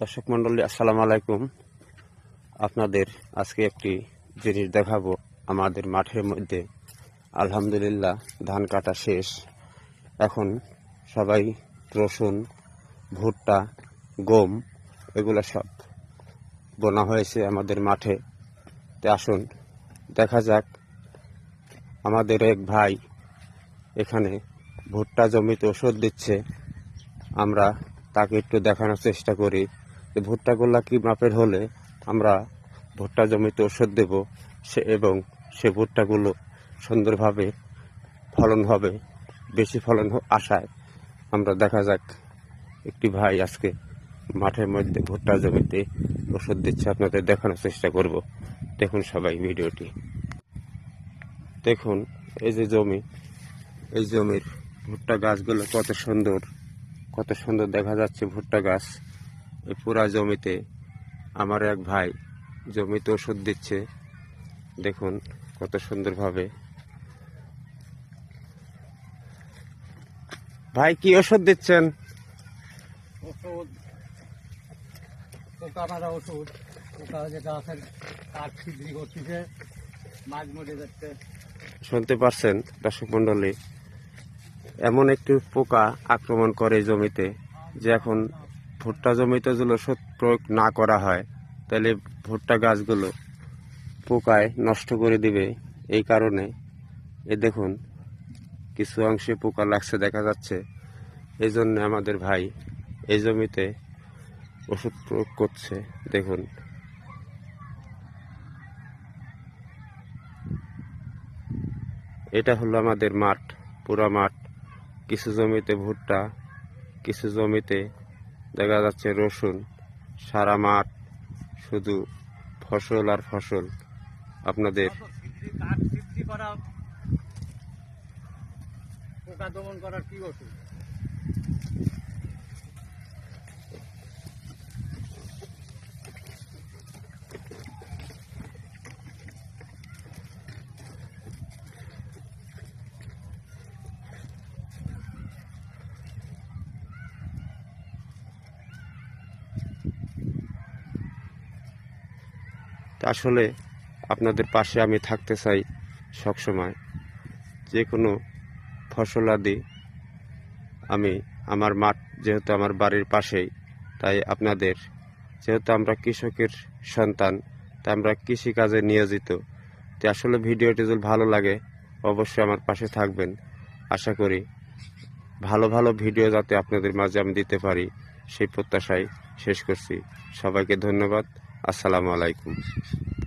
দর্শক মন্ডলী আসসালামু আলাইকুম। আপনাদের আজকে একটি জিনিস দেখাবো আমাদের মাঠের মধ্যে। আলহামদুলিল্লাহ, ধান কাটা শেষ। এখন সবাই রসুন, ভুট্টা, গম এগুলো সব বোনা হয়েছে আমাদের মাঠে। তে আসুন, দেখা যাক আমাদের এক ভাই এখানে ভুট্টা জমিতে ওষুধ দিচ্ছে। আমরা তাকে একটু দেখানোর চেষ্টা করি। যে ভুট্টাগুলা কি মাপের হলে আমরা ভুট্টা জমিতে ওষুধ দেব, সে এবং সে ভুট্টাগুলো সুন্দরভাবে ফলন হবে, বেশি ফলন আশায়। আমরা দেখা যাক, একটি ভাই আজকে মাঠের মধ্যে ভুট্টা জমিতে ওষুধ দিচ্ছে, আপনাদের দেখানোর চেষ্টা করব। দেখুন সবাই ভিডিওটি। দেখুন, এই যে জমি, এই জমির ভুট্টা গাছগুলো কত সুন্দর কত সুন্দর দেখা যাচ্ছে ভুট্টা গাছ। এই পুরা জমিতে আমার এক ভাই জমিতে ওষুধ দিচ্ছে। দেখুন কত সুন্দরভাবে। ভাই কি ওষুধ দিচ্ছেন? ওষুধ ওষুধ পোকা যে গাছের কাঠ ছিদ্রি করতেছে মাছ মরে যাচ্ছে। শুনতে পারছেন দর্শক মন্ডলী এমন একটি পোকা আক্রমণ করে জমিতে যে এখন ভুট্টা জমিতে যদি ওষুধ প্রয়োগ না করা হয়, তাহলে ভুট্টা গাছগুলো পোকায় নষ্ট করে দিবে। এই কারণে এ দেখুন, কিছু অংশে পোকা লাগছে, দেখা যাচ্ছে। এই জন্য আমাদের ভাই এই জমিতে ওষুধ প্রয়োগ করছে। দেখুন। এটা হলো আমাদের মাঠ, পুরা মাঠ। কিছু জমিতে ভুট্টা, কিছু জমিতে দেখা যাচ্ছে রসুন, সারা মাঠ শুধু ফসল আর ফসল। আপনাদের পোকা দমন করার কি ওষুধ আসলে আপনাদের পাশে আমি থাকতে চাই সবসময়। যে কোনো ফসলাদি আমি আমার মাঠ যেহেতু আমার বাড়ির পাশেই, তাই আপনাদের যেহেতু আমরা কৃষকের সন্তান, তাই আমরা কৃষিকাজে নিয়োজিত তো আসলে ভিডিওটি যদি ভালো লাগে অবশ্যই আমার পাশে থাকবেন। আশা করি ভালো ভালো ভিডিও যাতে আপনাদের মাঝে আমি দিতে পারি। সেই প্রত্যাশায় শেষ করছি। সবাইকে ধন্যবাদ। আসসালামু আলাইকুম।